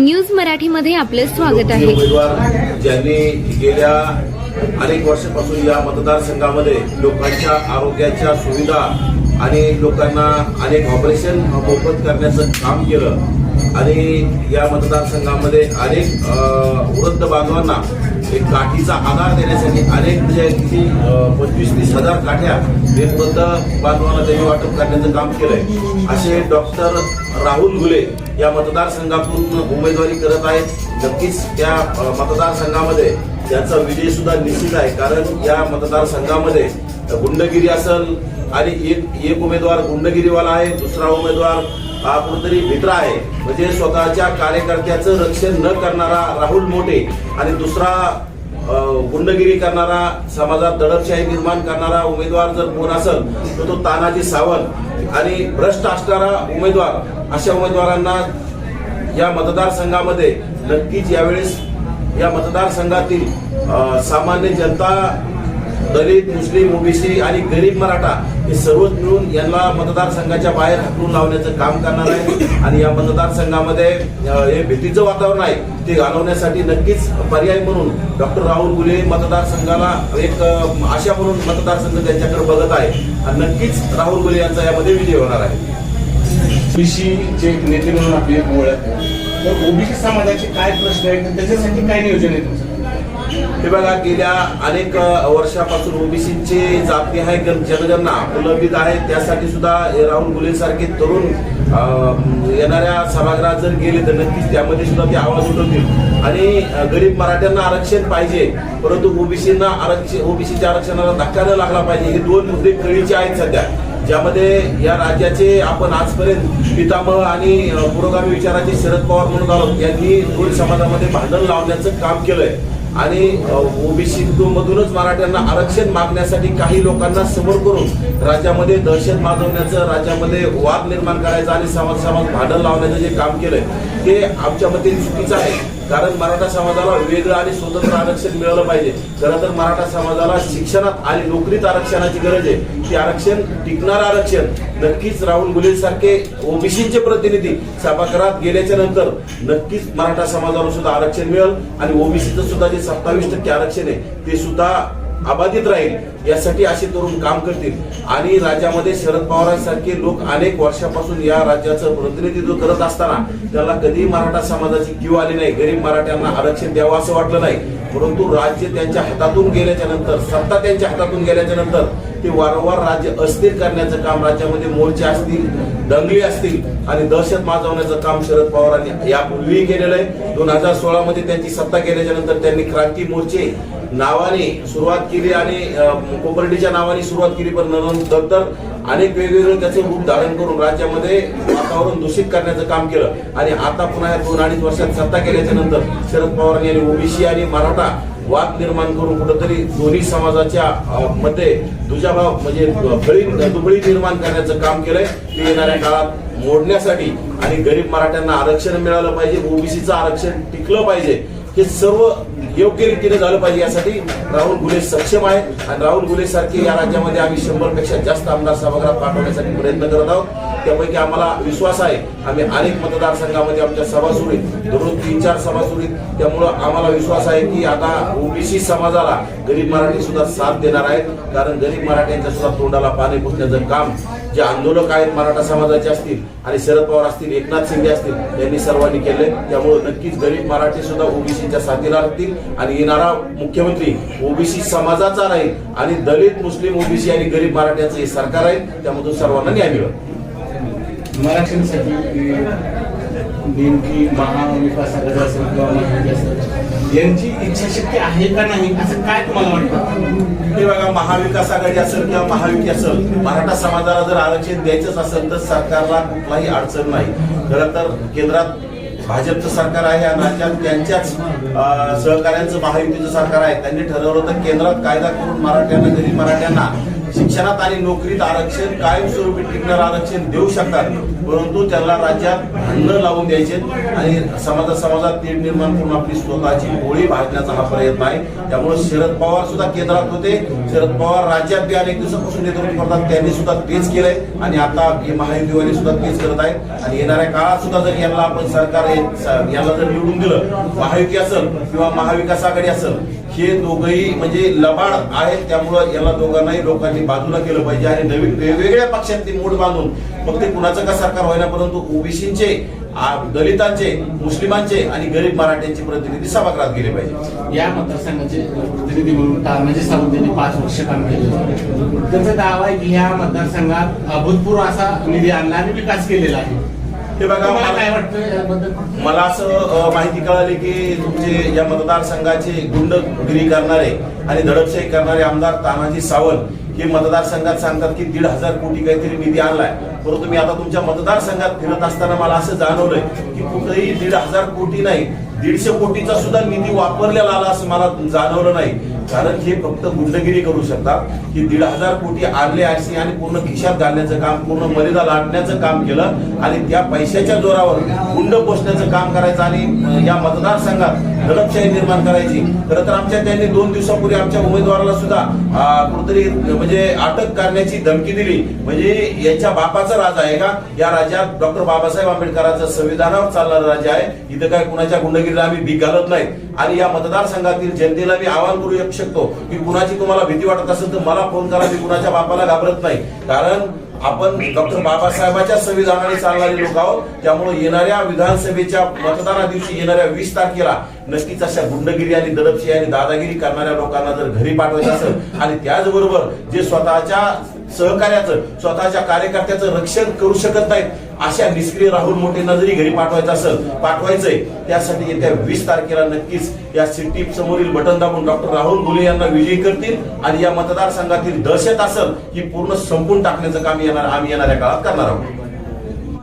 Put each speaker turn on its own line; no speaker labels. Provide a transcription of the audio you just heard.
News मराठीमध्ये आपले स्वागत आहे.
उमेदवार ज्यांनी गेल्या अनेक वर्षापासून या मतदारसंघामध्ये लोकांच्या आरोग्याच्या सुविधा आणि लोकांना अनेक ऑपरेशन मोफत करण्याचं काम केलं. आणि या मतदारसंघामध्ये अनेक वृद्ध बांधवांना एक काठीचा आधार देण्यासाठी अनेक म्हणजे किती पंचवीस तीस हजार काठ्या हे वृद्ध बांधवांना त्यांनी वाटप करण्याचं काम केलंय. असे डॉक्टर राहुल घुले या मतदारसंघातून उमेदवारी करत आहेत. नक्कीच त्या मतदारसंघामध्ये त्याचा विजय सुद्धा निश्चित आहे. कारण या मतदारसंघामध्ये गुंडगिरी असेल आणि एक एक उमेदवार गुंडगिरीवाला आहे दुसरा उमेदवार हा कुठेतरी मित्र आहे. म्हणजे स्वतःच्या कार्यकर्त्याचं रक्षण न करणारा राहुल मोठे आणि दुसरा गुंडगिरी करणारा समाजात दडपशाही निर्माण करणारा उमेदवार जर कोण असेल तर तो तानाजी सावंत. आणि भ्रष्ट असणारा उमेदवार अशा उमेदवारांना या मतदारसंघामध्ये नक्कीच यावेळेस या मतदारसंघातील सामान्य जनता दलित मुस्लिम ओबीसी आणि गरीब मराठा हे सर्वच मिळून यांना मतदारसंघाच्या बाहेर हकलून लावण्याचं काम करणार आहे आणि या मतदारसंघामध्ये हे भीतीचं वातावरण आहे ते घालवण्यासाठी नक्कीच पर्याय म्हणून डॉक्टर राहुल गुले मतदारसंघाला एक आशा म्हणून मतदारसंघ त्यांच्याकडे बघत आहे. आणि नक्कीच राहुल गुले यांचा यामध्ये विजय होणार आहे.
ओबीसीचे नेते म्हणून आपली ओळख आहे. तर ओबीसी समाजाचे काय प्रश्न आहेत? त्याच्यासाठी काय नियोजन आहे तुमचं?
हे बघा गेल्या अनेक वर्षापासून ओबीसीचे जाती आहे जनगणना उपलब्धित आहे. त्यासाठी सुद्धा राहुल गुलेसारखे तरुण येणाऱ्या सभागृहात जर गेले तर नक्कीच त्यामध्ये सुद्धा ते आवाज उठवतील. आणि गरीब मराठ्यांना आरक्षण पाहिजे परंतु ओबीसींना आरक्षण ओबीसीच्या आरक्षणाला धक्का न लागला पाहिजे. हे दोन मुद्दे कळीचे आहेत सध्या ज्यामध्ये या राज्याचे आपण आजपर्यंत पितामह आणि पुरोगामी विचाराचे शरद पवार म्हणून आलो. यांनी दोन समाजामध्ये भांडण लावण्याचं काम केलंय. आणि ओबीसी मधूनच मराठ्यांना आरक्षण मागण्यासाठी काही लोकांना समोर करून राज्यामध्ये दहशत माजवण्याचं राज्यामध्ये वाद निर्माण करायचं आणि समाज समाज भांडण लावण्याचं जे काम केलंय ते आमच्या मते चुकीचं आहे. कारण मराठा समाजाला वेगळं आणि स्वतंत्र आरक्षण मिळालं पाहिजे. खरं तर मराठा समाजाला शिक्षणात आणि नोकरीत आरक्षणाची गरज आहे. ते आरक्षण टिकणारं आरक्षण. नक्कीच राहुल गुले सारखे ओबीसीचे प्रतिनिधी सभागृहात गेल्याच्यानंतर नक्कीच मराठा समाजाला सुद्धा आरक्षण मिळेल आणि ओबीसीचं सुद्धा जे सत्तावीस टक्के आरक्षण आहे ते सुद्धा अबाधित राहील यासाठी असे तरुण काम करतील. आणि राज्यामध्ये शरद पवारांसारखे लोक अनेक वर्षापासून या राज्याचं प्रतिनिधित्व करत असताना त्याला कधी मराठा समाजाची किव आली नाही. गरीब मराठ्यांना आरक्षण द्यावं असं वाटलं नाही. परंतु राज्य त्यांच्या हातातून गेल्याच्यानंतर सत्ता त्यांच्या हातातून गेल्याच्यानंतर ते वारंवार राज्य अस्थिर करण्याचं काम राज्यामध्ये मोर्चे असतील दंगली असतील आणि दहशत माजवण्याचं काम शरद पवारांनी यापूर्वीही केलेलं आहे. दोन हजार सोळा मध्ये त्यांची सत्ता केल्याच्यानंतर त्यांनी क्रांती मोर्चे नावाने सुरुवात केली आणि कोपर्डीच्या नावाने सुरुवात केली पण नंतर अनेक वेगवेगळे त्याचे रूप धारण करून राज्यामध्ये वातावरण दूषित करण्याचं काम केलं. आणि आता पुन्हा या दोन अडीच वर्षात सत्ता केल्याच्यानंतर शरद पवार यांनी ओबीसी आणि मराठा वाद निर्माण करून कुठंतरी दोन्ही समाजाच्या मध्ये दुजाभाव म्हणजे फळी दुबळी निर्माण करण्याचं काम केलंय. ते येणाऱ्या काळात मोडण्यासाठी आणि गरीब मराठ्यांना आरक्षण मिळालं पाहिजे ओबीसीचं आरक्षण टिकलं पाहिजे. हे सर्व योग्य रीतीने झालं पाहिजे यासाठी राहुल गुले सक्षम आहे. आणि राहुल गुले सारखे या राज्यामध्ये आम्ही शंभरपेक्षा जास्त आमदार सभागृहात पाठवण्यासाठी प्रयत्न करत आहोत. त्यापैकी आम्हाला विश्वास आहे. आम्ही अनेक मतदारसंघामध्ये आमच्या सभा सुरू आहेत. दररोज तीन चार सभा सुरू आहेत. त्यामुळं आम्हाला विश्वास आहे की आता ओबीसी समाजाला गरीब मराठी सुद्धा साथ देणार आहेत. कारण गरीब मराठ्यांच्या सुद्धा तोंडाला पाणी पुसण्याचं काम जे आंदोलक आहेत मराठा समाजाचे असतील आणि शरद पवार असतील एकनाथ शिंदे असतील यांनी सर्वांनी केले. त्यामुळे नक्कीच गरीब मराठी सुद्धा ओबीसीच्या साथीला राहतील आणि येणारा मुख्यमंत्री ओबीसी समाजाचा राहील आणि दलित मुस्लिम ओबीसी आणि गरीब मराठ्याचं हे सरकार आहे त्यामधून सर्वांना न्याय मिळेल.
मराठ्यांसाठी नेमकी महाविकास आघाडी असेल किंवा महायुती यांची इच्छाशक्ती आहे का नाही असं काय तुम्हाला वाटतं?
हे बघा महाविकास आघाडी असेल किंवा महाविकी असेल मराठा समाजाला जर आरक्षण द्यायचंच असेल तर सरकारला कुठलाही अडचण नाही. खरं तर केंद्रात भाजपचं सरकार आहे आणि राज्यात त्यांच्याच सहकार्यांचं महायुतीचं सरकार आहे. त्यांनी ठरवलं तर केंद्रात कायदा करून मराठ्यांना गरीब मराठ्यांना शिक्षणात आणि नोकरीत आरक्षण कायमस्वरूपी टिकणार आरक्षण देऊ शकतात. परंतु त्यांना राज्यात भांडणं लावून द्यायचे आणि समाजा समाजात तीड निर्माण करून आपली स्वतःची गोळी भाजण्याचा हा प्रयत्न आहे. त्यामुळे शरद पवार सुद्धा केंद्रात होते. शरद पवार राज्यात ते अनेक दिवसापासून नेतृत्व करतात. त्यांनी सुद्धा तेच केलंय. आणि आता हे महायुतीवाले सुद्धा तेच करत आहेत. आणि येणाऱ्या काळात सुद्धा जर यांना आपण सरकार हे- याला जर निवडून दिलं महायुती असेल किंवा महाविकास आघाडी असेल हे दोघंही म्हणजे लबाड आहेत. त्यामुळं याला दोघांनाही लोकांनी बाजूला केलं पाहिजे. आणि नवीन वेगवेगळ्या पक्षांनी मूड बांधून फक्त कुणाचं का सरकार होईना परंतु ओबीसीचे दलितांचे मुस्लिमांचे आणि गरीब मराठ्यांचे प्रतिनिधी सभागृहात गेले पाहिजे.
या मतदारसंघाचे प्रतिनिधी म्हणून तानाजी सावंत यांनी पाच वर्ष काम केले त्यांचा दावा आहे की ह्या मतदारसंघात अभूतपूर्व असा निधी आणला आणि विकास केलेला आहे.
हे बघा
तुम्हाला काय
मला-
वाटतं
मला असं माहिती कळाली की तुमचे या मतदारसंघाचे गुंडगिरी करणारे आणि दडपशाही करणारे आमदार तानाजी सावंत हे मतदारसंघात सांगतात की दीड हजार कोटी काहीतरी निधी आणलाय. परंतु मी आता तुमच्या मतदारसंघात फिरत असताना मला असं जाणवलंय की कुठेही दीड हजार कोटी नाही दीडशे कोटीचा सुद्धा निधी वापरलेला आला असं मला जाणवलं नाही. कारण हे फक्त गुंडगिरी करू शकतात की दीड हजार कोटी आणले असे आणि पूर्ण खिशात घालण्याचं काम पूर्ण मर्यादा लाटण्याचं काम केलं आणि त्या पैशाच्या जोरावर गुंड पोचण्याचं काम करायचं आणि या मतदारसंघात दडपशाही निर्माण करायची. खरं तर आमच्या त्यांनी दोन दिवसापूर्वी आमच्या उमेदवाराला सुद्धा अं, कुठेतरी म्हणजे अटक करण्याची धमकी दिली. म्हणजे याच्या बापाचा राजा आहे का? या राज्यात डॉक्टर बाबासाहेब आंबेडकरांचं संविधानावर चालणारं राज्य आहे. इथं काय कुणाच्या गुंडगिरीला आम्ही भीक घालत नाही. आणि या मतदारसंघातील जनतेला मी आवाहन करू शकतो की कुणाची तुम्हाला भीती वाटत असेल तर मला फोन करा मी कुणाच्या बापाला घाबरत नाही. कारण आपण डॉक्टर बाबासाहेबांच्या संविधानाने चालणारे लोक आहोत. त्यामुळे येणाऱ्या विधानसभेच्या मतदाना दिवशी येणाऱ्या वीस तारखेला नक्कीच अशा गुंडगिरी आणि दडपशी आणि दादागिरी करणाऱ्या लोकांना जर घरी पाठवायचं असेल आणि त्याचबरोबर जे स्वतःच्या सहकार्याचं स्वतःच्या कार्यकर्त्याचं रक्षण करू शकत नाहीत अशा निष्क्रिय राहुल मोठेंना जरी घरी पाठवायचं असेल पाठवायचंय त्यासाठी येत्या वीस तारखेला नक्कीच या सिटी समोरील बटन दाबून डॉक्टर राहुल गुले यांना विजयी करतील आणि या मतदारसंघातील दहशत असेल ही पूर्ण संपून टाकण्याचं काम येणार आम्ही येणाऱ्या काळात करणार आहोत.